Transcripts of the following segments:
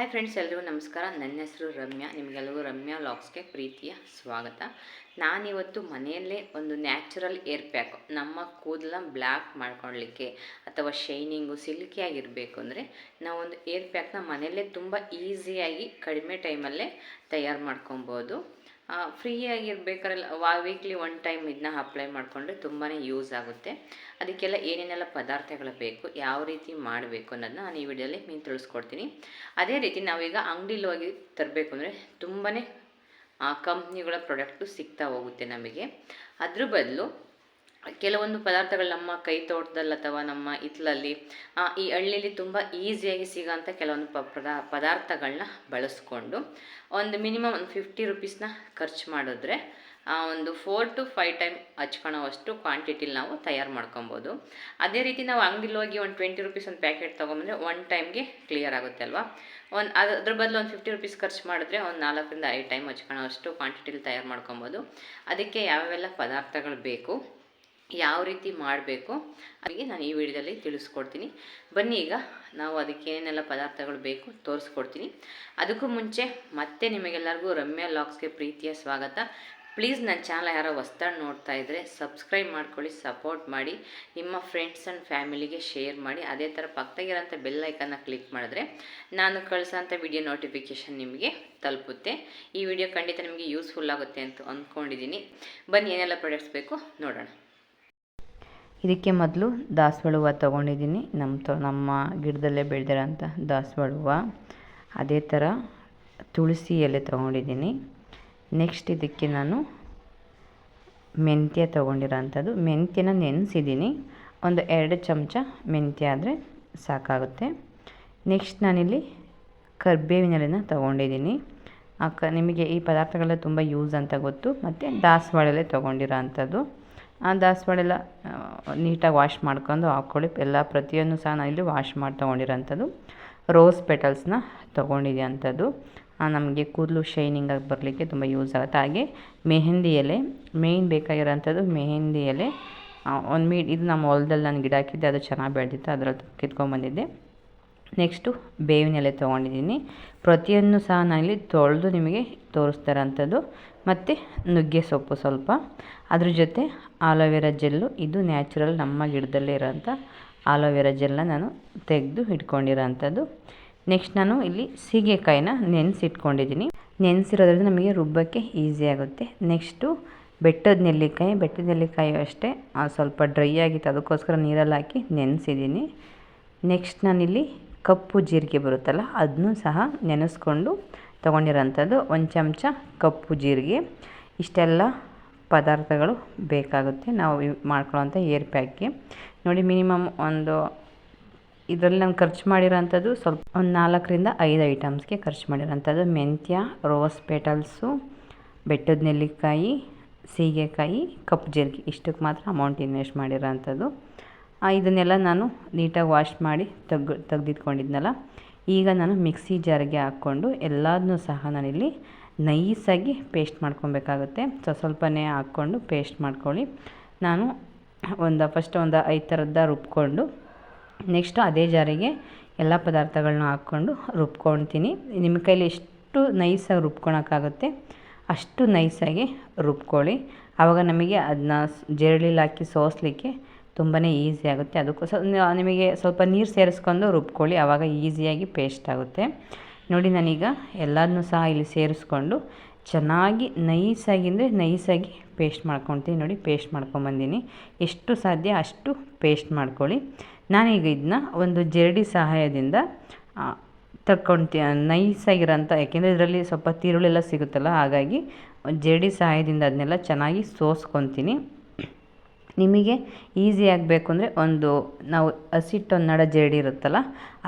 Hi friends ಎಲ್ಲರಿಗೂ ನಮಸ್ಕಾರ. ನನ್ನ ಹೆಸರು ರಮ್ಯಾ. ನಿಮಗೆಲ್ಲರಿಗೂ ರಮ್ಯಾ ಲಾಕ್ಸ್ಗೆ ಪ್ರೀತಿಯ ಸ್ವಾಗತ. ನಾನಿವತ್ತು ಮನೆಯಲ್ಲೇ ಒಂದು ನ್ಯಾಚುರಲ್ ಏರ್ ಪ್ಯಾಕ್, ನಮ್ಮ ಕೂದಲ ಬ್ಲ್ಯಾಕ್ ಮಾಡ್ಕೊಳ್ಲಿಕ್ಕೆ ಅಥವಾ ಶೈನಿಂಗು ಸಿಲ್ಕಿಯಾಗಿರಬೇಕು ಅಂದರೆ ನಾವೊಂದು ಏರ್ ಪ್ಯಾಕ್ನ ಮನೆಯಲ್ಲೇ ತುಂಬ ಈಸಿಯಾಗಿ ಕಡಿಮೆ ಟೈಮಲ್ಲೇ ತಯಾರು ಮಾಡ್ಕೊಬೋದು. ಫ್ರೀಯಾಗಿರ್ಬೇಕಾದ್ರೆ ವಾ ವೀಕ್ಲಿ ಒನ್ ಟೈಮ್ ಇದನ್ನ ಅಪ್ಲೈ ಮಾಡಿಕೊಂಡ್ರೆ ತುಂಬಾ ಯೂಸ್ ಆಗುತ್ತೆ. ಅದಕ್ಕೆಲ್ಲ ಏನೇನೆಲ್ಲ ಪದಾರ್ಥಗಳು ಬೇಕು, ಯಾವ ರೀತಿ ಮಾಡಬೇಕು ಅನ್ನೋದನ್ನ ನಾನು ಈ ವಿಡಿಯೋಲಿ ಮೀನು ತಿಳಿಸ್ಕೊಡ್ತೀನಿ. ಅದೇ ರೀತಿ ನಾವೀಗ ಅಂಗಡಿಲಿ ಹೋಗಿ ತರಬೇಕು ಅಂದರೆ ತುಂಬಾ ಕಂಪ್ನಿಗಳ ಪ್ರಾಡಕ್ಟು ಸಿಗ್ತಾ ಹೋಗುತ್ತೆ ನಮಗೆ. ಅದ್ರ ಬದಲು ಕೆಲವೊಂದು ಪದಾರ್ಥಗಳು ನಮ್ಮ ಕೈ ತೋಟದಲ್ಲಿ ಅಥವಾ ನಮ್ಮ ಹಿತ್ತಲಲ್ಲಿ ಈ ಹಳ್ಳಿಲಿ ತುಂಬ ಈಸಿಯಾಗಿ ಸಿಗೋಂಥ ಕೆಲವೊಂದು ಪ, ಪದಾ ಪದಾರ್ಥಗಳನ್ನ ಬಳಸ್ಕೊಂಡು ಒಂದು ಮಿನಿಮಮ್ ಒಂದು ಫಿಫ್ಟಿ ರುಪೀಸ್ನ ಖರ್ಚು ಮಾಡಿದ್ರೆ ಒಂದು ಫೋರ್ ಟು ಫೈವ್ ಟೈಮ್ ಹಚ್ಕೊಳೋವಷ್ಟು ಕ್ವಾಂಟಿಟಿಲಿ ನಾವು ತಯಾರು ಮಾಡ್ಕೊಬೋದು. ಅದೇ ರೀತಿ ನಾವು ಅಂಗಡಿಲಿ ಹೋಗಿ ಒಂದು ಟ್ವೆಂಟಿ ರುಪೀಸ್ ಒಂದು ಪ್ಯಾಕೆಟ್ ತೊಗೊಂಬಂದರೆ ಒನ್ ಟೈಮ್ಗೆ ಕ್ಲಿಯರ್ ಆಗುತ್ತೆ ಅಲ್ವಾ? ಒಂದು, ಅದ್ರ ಬದಲು ಒಂದು ಫಿಫ್ಟಿ ರುಪೀಸ್ ಖರ್ಚು ಮಾಡಿದ್ರೆ ಒಂದು ನಾಲ್ಕರಿಂದ ಐದು ಟೈಮ್ ಹಚ್ಕೊಳ್ಳೋವಷ್ಟು ಕ್ವಾಂಟಿಟಿಲಿ ತಯಾರು ಮಾಡ್ಕೊಬೋದು. ಅದಕ್ಕೆ ಯಾವೆಲ್ಲ ಪದಾರ್ಥಗಳು ಬೇಕು? ಯಾವ ರೀತಿ ಮಾಡಬೇಕು ಅದಕ್ಕೆ ನಾನು ಈ ವಿಡಿಯೋದಲ್ಲಿ ತಿಳಿಸ್ಕೊಡ್ತೀನಿ. ಬನ್ನಿ ಈಗ ನಾವು ಅದಕ್ಕೆ ಏನೇನೆಲ್ಲ ಪದಾರ್ಥಗಳು ಬೇಕು ತೋರಿಸ್ಕೊಡ್ತೀನಿ. ಅದಕ್ಕೂ ಮುಂಚೆ ಮತ್ತೆ ನಿಮಗೆಲ್ಲರಿಗೂ ರಮ್ಯಾ ಲಾಕ್ಸ್ಗೆ ಪ್ರೀತಿಯ ಸ್ವಾಗತ. ಪ್ಲೀಸ್ ನನ್ನ ಚಾನಲ್ ಯಾರೋ ಹೊಸ್ದಾಗಿ ನೋಡ್ತಾ ಇದ್ದರೆ ಸಬ್ಸ್ಕ್ರೈಬ್ ಮಾಡ್ಕೊಳ್ಳಿ, ಸಪೋರ್ಟ್ ಮಾಡಿ, ನಿಮ್ಮ ಫ್ರೆಂಡ್ಸ್ ಆ್ಯಂಡ್ ಫ್ಯಾಮಿಲಿಗೆ ಶೇರ್ ಮಾಡಿ, ಅದೇ ಥರ ಪಕ್ಕದಾಗಿರೋಂಥ ಬೆಲ್ ಐಕನ್ನ ಕ್ಲಿಕ್ ಮಾಡಿದ್ರೆ ನಾನು ಕಳಿಸೋಂಥ ವಿಡಿಯೋ ನೋಟಿಫಿಕೇಷನ್ ನಿಮಗೆ ತಲುಪುತ್ತೆ. ಈ ವಿಡಿಯೋ ಖಂಡಿತ ನಿಮಗೆ ಯೂಸ್ಫುಲ್ ಆಗುತ್ತೆ ಅಂತ ಅಂದ್ಕೊಂಡಿದ್ದೀನಿ. ಬನ್ನಿ ಏನೆಲ್ಲ ಪ್ರಾಡಕ್ಟ್ಸ್ ಬೇಕು ನೋಡೋಣ. ಇದಕ್ಕೆ ಮೊದಲು ದಾಸವಾಳ ಹೂವು ತೊಗೊಂಡಿದ್ದೀನಿ. ನಮ್ಮ ತೊ, ನಮ್ಮ ಗಿಡದಲ್ಲೇ ಬೆಳೆದಿರೋಂಥ ದಾಸವಾಳ ಹೂವು. ಅದೇ ಥರ ತುಳಸಿ ಎಲೆ ತೊಗೊಂಡಿದ್ದೀನಿ. ನೆಕ್ಸ್ಟ್ ಇದಕ್ಕೆ ನಾನು ಮೆಂತ್ಯ ತೊಗೊಂಡಿರೋಂಥದ್ದು. ಮೆಂತ್ಯನ ನೆನೆಸಿದ್ದೀನಿ. ಒಂದು ಎರಡು ಚಮಚ ಮೆಂತ್ಯ ಆದರೆ ಸಾಕಾಗುತ್ತೆ. ನೆಕ್ಸ್ಟ್ ನಾನಿಲ್ಲಿ ಕರ್ಬೇವಿನ ಎಲೆನ ತೊಗೊಂಡಿದ್ದೀನಿ. ಕ ನಿಮಗೆ ಈ ಪದಾರ್ಥಗಳೆಲ್ಲ ತುಂಬ ಯೂಸ್ ಅಂತ ಗೊತ್ತು. ಮತ್ತು ದಾಸವಾಳ ಎಲೆ ತೊಗೊಂಡಿರೋ ಅಂಥದ್ದು ಆ ದಾಸವಾಳೆಲ್ಲ ನೀಟಾಗಿ ವಾಶ್ ಮಾಡ್ಕೊಂಡು ಹಾಕ್ಕೊಳ್ಳಿ. ಎಲ್ಲ ಪ್ರತಿಯೊಂದು ಸಹ ನಾನು ಇಲ್ಲಿ ವಾಶ್ ಮಾಡಿ ತೊಗೊಂಡಿರೋಂಥದ್ದು. ರೋಸ್ ಪೆಟಲ್ಸ್ನ ತೊಗೊಂಡಿದೆ ಅಂಥದ್ದು ನಮಗೆ ಕೂದಲು ಶೈನಿಂಗ್ ಆಗಿ ಬರಲಿಕ್ಕೆ ತುಂಬ ಯೂಸ್ ಆಗುತ್ತೆ. ಹಾಗೆ ಮೆಹಂದಿ ಎಲೆ, ಮೇಯ್ನ್ ಬೇಕಾಗಿರೋಂಥದ್ದು ಮೆಹಂದಿ ಎಲೆ. ಒಂದು ಮೀ, ಇದು ನಮ್ಮ ಹೊಲದಲ್ಲಿ ನಾನು ಗಿಡ ಹಾಕಿದ್ದೆ, ಅದು ಚೆನ್ನಾಗಿ ಬೆಳೆದಿತ್ತು, ಅದರಲ್ಲಿ ಕಿತ್ಕೊಂಡ್ಬಂದಿದ್ದೆ ನೆಕ್ಸ್ಟು ಬೇವಿನ ಎಲೆ ತೊಗೊಂಡಿದ್ದೀನಿ. ಪ್ರತಿಯೊಂದು ಸಹ ನಾನು ಇಲ್ಲಿ ತೊಳೆದು ನಿಮಗೆ ತೋರಿಸ್ತಾ ಇರೋಂಥದ್ದು. ಮತ್ತು ನುಗ್ಗೆ ಸೊಪ್ಪು ಸ್ವಲ್ಪ. ಅದ್ರ ಜೊತೆ ಆಲೋವೆರಾ ಜೆಲ್ಲು. ಇದು ನ್ಯಾಚುರಲ್ ನಮ್ಮ ಗಿಡದಲ್ಲೇ ಇರೋಂಥ ಆಲೋವೆರಾ ಜೆಲ್ನ ನಾನು ತೆಗೆದು ಇಟ್ಕೊಂಡಿರೋ ಅಂಥದ್ದು ನೆಕ್ಸ್ಟ್ ನಾನು ಇಲ್ಲಿ ಸೀಗೆಕಾಯಿನ ನೆನೆಸಿಟ್ಕೊಂಡಿದ್ದೀನಿ. ನೆನೆಸಿರೋದ್ರಿಂದ ನಮಗೆ ರುಬ್ಬಕ್ಕೆ ಈಸಿ ಆಗುತ್ತೆ. ನೆಕ್ಸ್ಟು ಬೆಟ್ಟದ ನೆಲ್ಲಿಕಾಯಿ. ಬೆಟ್ಟದ ನೆಲ್ಲಿಕಾಯಿ ಅಷ್ಟೇ. ಸ್ವಲ್ಪ ಡ್ರೈ ಆಗಿತ್ತು. ಅದಕ್ಕೋಸ್ಕರ ನೀರಲ್ಲಿ ಹಾಕಿ ನೆನೆಸಿದ್ದೀನಿ. ನೆಕ್ಸ್ಟ್ ನಾನಿಲ್ಲಿ ಕಪ್ಪು ಜೀರಿಗೆ ಬರುತ್ತಲ್ಲ, ಅದನ್ನೂ ಸಹ ನೆನೆಸ್ಕೊಂಡು ತೊಗೊಂಡಿರೋಂಥದ್ದು ಒಂದು ಚಮಚ ಕಪ್ಪು ಜೀರಿಗೆ. ಇಷ್ಟೆಲ್ಲ ಪದಾರ್ಥಗಳು ಬೇಕಾಗುತ್ತೆ ನಾವು ಮಾಡ್ಕೊಳ್ಳೋಂಥ ಏರ್ ಪ್ಯಾಕ್ಗೆ. ನೋಡಿ, ಮಿನಿಮಮ್ ಒಂದು ಇದರಲ್ಲಿ ನಾನು ಖರ್ಚು ಮಾಡಿರೋಂಥದ್ದು ಸ್ವಲ್ಪ ಒಂದು ನಾಲ್ಕರಿಂದ ಐದು ಐಟಮ್ಸ್ಗೆ ಖರ್ಚು ಮಾಡಿರೋಂಥದ್ದು. ಮೆಂತ್ಯ, ರೋಸ್ ಪೆಟಲ್ಸು, ಬೆಟ್ಟದ ನೆಲ್ಲಿಕಾಯಿ, ಸೀಗೆಕಾಯಿ, ಕಪ್ಪು ಜೀರಿಗೆ, ಇಷ್ಟಕ್ಕೆ ಮಾತ್ರ ಅಮೌಂಟ್ ಇನ್ವೆಸ್ಟ್ ಮಾಡಿರೋಂಥದ್ದು. ಇದನ್ನೆಲ್ಲ ನಾನು ನೀಟಾಗಿ ವಾಶ್ ಮಾಡಿ ತೆಗ್ದು ತೆಗ್ದಿಟ್ಕೊಂಡಿದ್ನಲ್ಲ ಈಗ ನಾನು ಮಿಕ್ಸಿ ಜಾರಿಗೆ ಹಾಕ್ಕೊಂಡು ಎಲ್ಲದನ್ನೂ ಸಹ ನಾನಿಲ್ಲಿ ನೈಸಾಗಿ ಪೇಸ್ಟ್ ಮಾಡ್ಕೊಬೇಕಾಗುತ್ತೆ. ಸೊ, ಸ್ವಲ್ಪನೇ ಹಾಕ್ಕೊಂಡು ಪೇಸ್ಟ್ ಮಾಡ್ಕೊಳ್ಳಿ. ನಾನು ಒಂದು ಫಸ್ಟ್ ಒಂದು ಐದು ಥರದ್ದ ರುಬ್ಕೊಂಡು ನೆಕ್ಸ್ಟು ಅದೇ ಜಾರಿಗೆ ಎಲ್ಲ ಪದಾರ್ಥಗಳನ್ನ ಹಾಕ್ಕೊಂಡು ರುಬ್ಕೊಳ್ತೀನಿ. ನಿಮ್ಮ ಕೈಲಿ ಎಷ್ಟು ನೈಸಾಗಿ ರುಬ್ಕೊಳಕ್ಕಾಗುತ್ತೆ ಅಷ್ಟು ನೈಸಾಗಿ ರುಬ್ಕೊಳ್ಳಿ. ಆವಾಗ ನಮಗೆ ಅದನ್ನ ಜರಳಿಲಿ ಹಾಕಿ ಸೋಸಲಿಕ್ಕೆ ತುಂಬಾ ಈಸಿ ಆಗುತ್ತೆ. ಅದಕ್ಕೋಸ್ಕರ ನಿಮಗೆ ಸ್ವಲ್ಪ ನೀರು ಸೇರಿಸ್ಕೊಂಡು ರುಬ್ಕೊಳ್ಳಿ. ಆವಾಗ ಈಸಿಯಾಗಿ ಪೇಸ್ಟ್ ಆಗುತ್ತೆ. ನೋಡಿ ನಾನೀಗ ಎಲ್ಲದನ್ನೂ ಸಹ ಇಲ್ಲಿ ಸೇರಿಸ್ಕೊಂಡು ಚೆನ್ನಾಗಿ ನೈಸಾಗಿ ಅಂದರೆ ನೈಸಾಗಿ ಪೇಸ್ಟ್ ಮಾಡ್ಕೊತೀನಿ ನೋಡಿ ಪೇಸ್ಟ್ ಮಾಡ್ಕೊಂಬಂದಿನಿ ಎಷ್ಟು ಸಾಧ್ಯ ಅಷ್ಟು ಪೇಸ್ಟ್ ಮಾಡ್ಕೊಳ್ಳಿ. ನಾನೀಗ ಇದನ್ನ ಒಂದು ಜರಡಿ ಸಹಾಯದಿಂದ ತಕ್ಕೊಳ್ತೀನಿ ನೈಸಾಗಿರೋಂಥ, ಯಾಕೆಂದರೆ ಇದರಲ್ಲಿ ಸ್ವಲ್ಪ ತಿರುಳೆಲ್ಲ ಸಿಗುತ್ತಲ್ಲ, ಹಾಗಾಗಿ ಜರಡಿ ಸಹಾಯದಿಂದ ಅದನ್ನೆಲ್ಲ ಚೆನ್ನಾಗಿ ಸೋಸ್ಕೊತೀನಿ ನಿಮಗೆ ಈಸಿ ಆಗಬೇಕು ಅಂದರೆ ಒಂದು, ನಾವು ಹಸಿಟ್ಟೊನ್ನಡ ಜರಡಿ ಇರುತ್ತಲ್ಲ,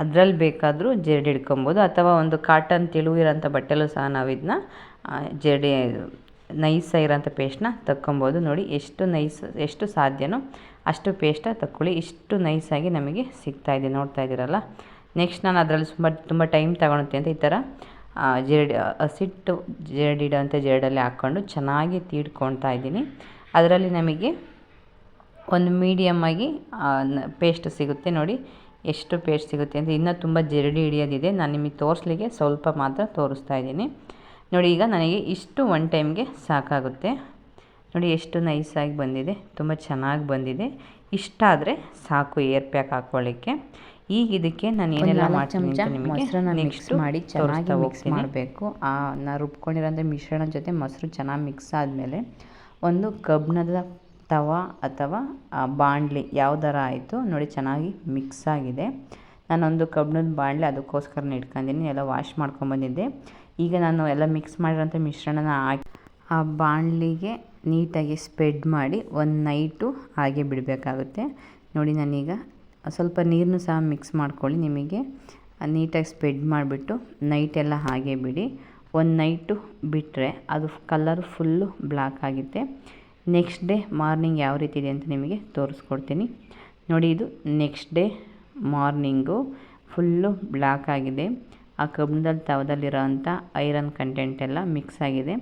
ಅದರಲ್ಲಿ ಬೇಕಾದರೂ ಜರಡಿ ಹಿಡ್ಕೊಬೋದು. ಅಥವಾ ಒಂದು ಕಾಟನ್ ತೆಳುವಿರೋಂಥ ಬಟ್ಟೆಲೂ ಸಹ ನಾವು ಇದನ್ನ ಜರಡಿ ನೈಸಾಗಿರೋಂಥ ಪೇಸ್ಟ್ನ ತಕ್ಕೊಬೋದು. ನೋಡಿ, ಎಷ್ಟು ನೈಸ್, ಎಷ್ಟು ಸಾಧ್ಯನೋ ಅಷ್ಟು ಪೇಸ್ಟ ತಕ್ಕೊಳ್ಳಿ. ಇಷ್ಟು ನೈಸಾಗಿ ನಮಗೆ ಸಿಗ್ತಾಯಿದೆ ನೋಡ್ತಾ ಇದ್ದೀರಲ್ಲ. ನೆಕ್ಸ್ಟ್ ನಾನು ಅದರಲ್ಲಿ ತುಂಬ ತುಂಬ ಟೈಮ್ ತಗೊಳುತ್ತೆ ಅಂತ ಈ ಥರ ಜರಡಿ ಹಸಿಟ್ಟು ಜರಡಿ ಇಡೋಂಥ ಜರಡಲ್ಲಿ ಹಾಕ್ಕೊಂಡು ಚೆನ್ನಾಗಿ ತೀಡ್ಕೊತಾ ಇದ್ದೀನಿ. ಅದರಲ್ಲಿ ನಮಗೆ ಒಂದು ಮೀಡಿಯಮ್ಮಾಗಿ ಪೇಸ್ಟ್ ಸಿಗುತ್ತೆ ನೋಡಿ. ಎಷ್ಟು ಪೇಸ್ಟ್ ಸಿಗುತ್ತೆ ಅಂದರೆ ಇನ್ನೂ ತುಂಬ ಜರಡಿ ಹಿಡಿಯೋದಿದೆ. ನಾನು ನಿಮಗೆ ತೋರಿಸ್ಲಿಕ್ಕೆ ಸ್ವಲ್ಪ ಮಾತ್ರ ತೋರಿಸ್ತಾ ಇದ್ದೀನಿ. ನೋಡಿ ಈಗ ನನಗೆ ಇಷ್ಟು ಒನ್ ಟೈಮ್ಗೆ ಸಾಕಾಗುತ್ತೆ. ನೋಡಿ ಎಷ್ಟು ನೈಸಾಗಿ ಬಂದಿದೆ. ತುಂಬ ಚೆನ್ನಾಗಿ ಬಂದಿದೆ. ಇಷ್ಟಾದರೆ ಸಾಕು ಏರ್ ಪ್ಯಾಕ್ ಹಾಕ್ಕೊಳ್ಳಿಕ್ಕೆ ಈಗ ಇದಕ್ಕೆ ನಾನು ಏನೆಲ್ಲ ಮಾಡ್ತೀನಿ ನಿಮಗೆ ಮಿಕ್ಸ್ ಮಾಡಿ ಚೆನ್ನಾಗಿ ಮಿಕ್ಸ್ ಮಾಡಬೇಕು. ಆ ನಾ ರುಬ್ಕೊಂಡಿರೋಂಥ ಮಿಶ್ರಣ ಜೊತೆ ಮೊಸರು ಚೆನ್ನಾಗಿ ಮಿಕ್ಸ್ ಆದಮೇಲೆ ಒಂದು ಕಬ್ಬಿಣದ ತವ ಅಥವಾ ಬಾಣಲಿ ಯಾವ್ದಾರ ಆಯಿತು ನೋಡಿ ಚೆನ್ನಾಗಿ ಮಿಕ್ಸ್ ಆಗಿದೆ. ನಾನೊಂದು ಕಬ್ಬಿಣದ ಬಾಣಲೆ ಅದಕ್ಕೋಸ್ಕರ ಇಟ್ಕೊಂಡಿನಿ ಎಲ್ಲ ವಾಶ್ ಮಾಡ್ಕೊಂಬಂದಿದ್ದೆ ಈಗ ನಾನು ಎಲ್ಲ ಮಿಕ್ಸ್ ಮಾಡಿರೋಂಥ ಮಿಶ್ರಣನ ಹಾಕಿ, ಆ ಬಾಣಲಿಗೆ ನೀಟಾಗಿ ಸ್ಪ್ರೆಡ್ ಮಾಡಿ ಒಂದು ನೈಟು ಹಾಗೆ ಬಿಡಬೇಕಾಗುತ್ತೆ. ನೋಡಿ ನಾನೀಗ ಸ್ವಲ್ಪ ನೀರನ್ನು ಸಹ ಮಿಕ್ಸ್ ಮಾಡ್ಕೊಳ್ಳಿ ನಿಮಗೆ. ನೀಟಾಗಿ ಸ್ಪ್ರೆಡ್ ಮಾಡಿಬಿಟ್ಟು ನೈಟೆಲ್ಲ ಹಾಗೆ ಬಿಡಿ. ಒಂದು ನೈಟು ಬಿಟ್ಟರೆ ಅದು ಕಲರ್ ಫುಲ್ಲು ಬ್ಲ್ಯಾಕ್ ಆಗುತ್ತೆ. ನೆಕ್ಸ್ಟ್ ಡೇ ಮಾರ್ನಿಂಗ್ ಯಾವ ರೀತಿ ಇದೆ ಅಂತ ನಿಮಗೆ ತೋರಿಸ್ಕೊಡ್ತೀನಿ. ನೋಡಿ ಇದು next day morning full black ಆಗಿದೆ. ಆ ಕಬ್ಬಿಣದಲ್ಲಿ ತವದಲ್ಲಿರೋ ಅಂಥ ಐರನ್ ಕಂಟೆಂಟ್ ಎಲ್ಲ ಮಿಕ್ಸ್ ಆಗಿದೆ.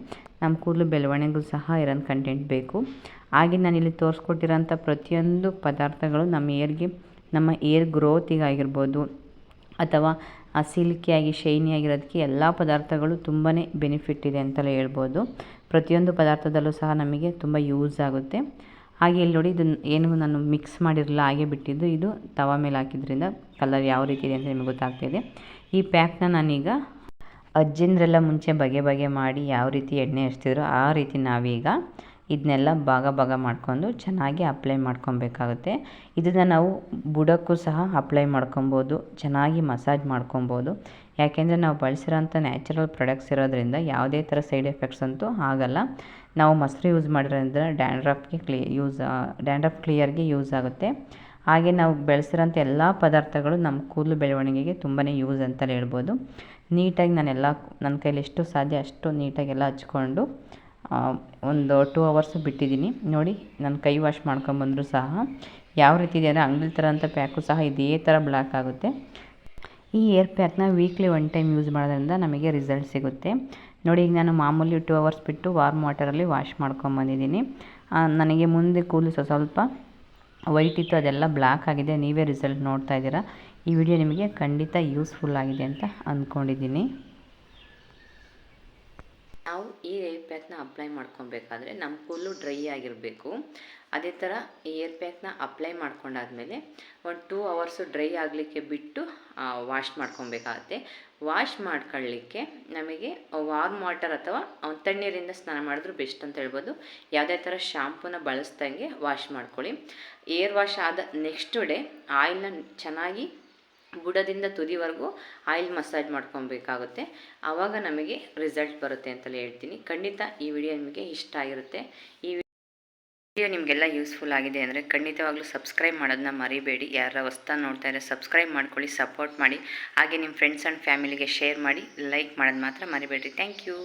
ನಮ್ಮ ಕೂದಲು ಬೆಳವಣಿಗೆಗೂ ಸಹ ಐರನ್ ಕಂಟೆಂಟ್ ಬೇಕು. ಹಾಗೆ ನಾನಿಲ್ಲಿ ತೋರಿಸ್ಕೊಟ್ಟಿರೋಂಥ ಪ್ರತಿಯೊಂದು ಪದಾರ್ಥಗಳು ನಮ್ಮ ಏರ್ಗೆ ನಮ್ಮ ಏರ್ ಗ್ರೋತಿಗಾಗಿರ್ಬೋದು ಅಥವಾ ಆ ಸಿಲ್ಕಿಯಾಗಿ ಶೈನಿಯಾಗಿರೋದಕ್ಕೆ ಎಲ್ಲ ಪದಾರ್ಥಗಳು ತುಂಬಾ ಬೆನಿಫಿಟ್ ಇದೆ ಅಂತಲೇ ಹೇಳ್ಬೋದು. ಪ್ರತಿಯೊಂದು ಪದಾರ್ಥದಲ್ಲೂ ಸಹ ನಮಗೆ ತುಂಬ ಯೂಸ್ ಆಗುತ್ತೆ. ಹಾಗೆ ಇಲ್ಲಿ ನೋಡಿ ಇದನ್ನು ಏನು ನಾನು ಮಿಕ್ಸ್ ಮಾಡಿರಲಿಲ್ಲ, ಹಾಗೆ ಬಿಟ್ಟಿದ್ದು. ಇದು ತವ ಮೇಲೆ ಹಾಕಿದ್ರಿಂದ ಕಲರ್ ಯಾವ ರೀತಿ ಇದೆ ಅಂತ ನಿಮಗೆ ಗೊತ್ತಾಗ್ತಿದೆ ಈ ಪ್ಯಾಕ್ನ ನಾನೀಗ ಅಜ್ಜಿಂದ್ರೆಲ್ಲ ಮುಂಚೆ ಬಗೆ ಬಗೆ ಮಾಡಿ ಯಾವ ರೀತಿ ಎಣ್ಣೆ ಹಚ್ತಿದ್ರು ಆ ರೀತಿ ನಾವೀಗ ಇದನ್ನೆಲ್ಲ ಭಾಗ ಭಾಗ ಮಾಡಿಕೊಂಡು ಚೆನ್ನಾಗಿ ಅಪ್ಲೈ ಮಾಡ್ಕೊಬೇಕಾಗುತ್ತೆ. ಇದನ್ನು ನಾವು ಬುಡಕ್ಕೂ ಸಹ ಅಪ್ಲೈ ಮಾಡ್ಕೊಬೋದು, ಚೆನ್ನಾಗಿ ಮಸಾಜ್ ಮಾಡ್ಕೊಬೋದು. ಯಾಕೆಂದರೆ ನಾವು ಬಳಸಿರೋಂಥ ನ್ಯಾಚುರಲ್ ಪ್ರಾಡಕ್ಟ್ಸ್ ಇರೋದ್ರಿಂದ ಯಾವುದೇ ಥರ ಸೈಡ್ ಎಫೆಕ್ಟ್ಸ್ ಅಂತೂ ಆಗಲ್ಲ. ನಾವು ಮೊಸರು ಯೂಸ್ ಮಾಡಿರೋದ್ರಿಂದ ಡ್ಯಾಂಡ್ರಫ್ಗೆ ಕ್ಲೀ ಯೂಸ್ ಡ್ಯಾಂಡ್ರಫ್ ಕ್ಲಿಯರ್ಗೆ ಯೂಸ್ ಆಗುತ್ತೆ. ಹಾಗೆ ನಾವು ಬೆಳೆಸಿರೋಂಥ ಎಲ್ಲ ಪದಾರ್ಥಗಳು ನಮ್ಮ ಕೂದಲು ಬೆಳವಣಿಗೆಗೆ ತುಂಬಾ ಯೂಸ್ ಅಂತಲೇ ಹೇಳ್ಬೋದು. ನೀಟಾಗಿ ನಾನೆಲ್ಲ, ನನ್ನ ಕೈಲಿ ಎಷ್ಟು ಸಾಧ್ಯ ಅಷ್ಟು ನೀಟಾಗೆಲ್ಲ ಹಚ್ಕೊಂಡು ಒಂದು ಟೂ ಅವರ್ಸ್ ಬಿಟ್ಟಿದ್ದೀನಿ. ನೋಡಿ, ನಾನು ಕೈ ವಾಶ್ ಮಾಡ್ಕೊಂಬಂದರೂ ಸಹ. ಯಾವ ರೀತಿ ಇದೆ ಅಂದರೆ ಅಂಗಡಿ ಥರ ಅಂತ ಪ್ಯಾಕು ಸಹ ಇದೇ ಥರ ಬ್ಲ್ಯಾಕ್ ಆಗುತ್ತೆ. ಈ ಏರ್ ಪ್ಯಾಕ್ನ ವೀಕ್ಲಿ ಒನ್ ಟೈಮ್ ಯೂಸ್ ಮಾಡೋದ್ರಿಂದ ನಮಗೆ ರಿಸಲ್ಟ್ ಸಿಗುತ್ತೆ. ನೋಡಿ, ಈಗ ನಾನು ಮಾಮೂಲಿ ಟೂ ಅವರ್ಸ್ ಬಿಟ್ಟು ವಾರ್ಮ್ ವಾಟರಲ್ಲಿ ವಾಶ್ ಮಾಡ್ಕೊಂಬಂದಿದ್ದೀನಿ. ನನಗೆ ಮುಂದೆ ಕೂಲು ಸ್ವಲ್ಪ ವೈಟ್ ಇತ್ತು, ಅದೆಲ್ಲ ಬ್ಲ್ಯಾಕ್ ಆಗಿದೆ. ನೀವೇ ರಿಸಲ್ಟ್ ನೋಡ್ತಾ ಇದ್ದೀರಾ. ಈ ವಿಡಿಯೋ ನಿಮಗೆ ಖಂಡಿತ ಯೂಸ್ಫುಲ್ ಆಗಿದೆ ಅಂತ ಅಂದ್ಕೊಂಡಿದ್ದೀನಿ. ನಾವು ಈ ಏರ್ ಪ್ಯಾಕ್ನ ಅಪ್ಲೈ ಮಾಡ್ಕೊಬೇಕಾದ್ರೆ ನಮ್ಮ ಕೂದಲು ಡ್ರೈ ಆಗಿರಬೇಕು. ಅದೇ ಥರ ಈ ಏರ್ ಪ್ಯಾಕ್ನ ಅಪ್ಲೈ ಮಾಡ್ಕೊಂಡಾದ್ಮೇಲೆ ಒಂದು ಟೂ ಅವರ್ಸು ಡ್ರೈ ಆಗಲಿಕ್ಕೆ ಬಿಟ್ಟು ವಾಶ್ ಮಾಡ್ಕೊಬೇಕಾಗತ್ತೆ. ವಾಶ್ ಮಾಡ್ಕೊಳ್ಳಿಕ್ಕೆ ನಮಗೆ ವಾರ್ಮ್ ವಾಟರ್ ಅಥವಾ ತಣ್ಣೀರಿಂದ ಸ್ನಾನ ಮಾಡಿದ್ರು ಬೆಸ್ಟ್ ಅಂತ ಹೇಳ್ಬೋದು. ಯಾವುದೇ ಥರ ಶಾಂಪೂನ ಬಳಸ್ದಂಗೆ ವಾಶ್ ಮಾಡ್ಕೊಳ್ಳಿ. ಏರ್ ವಾಶ್ ಆದ ನೆಕ್ಸ್ಟ್ ಡೇ ಆಯಿಲ್ನ ಚೆನ್ನಾಗಿ ಬುಡದಿಂದ ತುದಿವರೆಗೂ ಆಯಿಲ್ ಮಸಾಜ್ ಮಾಡ್ಕೊಬೇಕಾಗುತ್ತೆ. ಆವಾಗ ನಮಗೆ ರಿಸಲ್ಟ್ ಬರುತ್ತೆ ಅಂತಲೇ ಹೇಳ್ತೀನಿ. ಖಂಡಿತ ಈ ವಿಡಿಯೋ ನಿಮಗೆ ಇಷ್ಟ ಆಗಿರುತ್ತೆ. ಈ ವಿಡಿಯೋ ನಿಮಗೆಲ್ಲ ಯೂಸ್ಫುಲ್ ಆಗಿದೆ ಅಂದರೆ ಖಂಡಿತವಾಗ್ಲೂ ಸಬ್ಸ್ಕ್ರೈಬ್ ಮಾಡೋದನ್ನ ಮರಿಬೇಡಿ. ಯಾರ ಹೊಸ್ತಾ ನೋಡ್ತಾ ಸಬ್ಸ್ಕ್ರೈಬ್ ಮಾಡ್ಕೊಳ್ಳಿ, ಸಪೋರ್ಟ್ ಮಾಡಿ. ಹಾಗೆ ನಿಮ್ಮ ಫ್ರೆಂಡ್ಸ್ ಆ್ಯಂಡ್ ಫ್ಯಾಮಿಲಿಗೆ ಶೇರ್ ಮಾಡಿ, ಲೈಕ್ ಮಾಡೋದು ಮಾತ್ರ ಮರಿಬೇಡಿ ಥ್ಯಾಂಕ್ ಯು.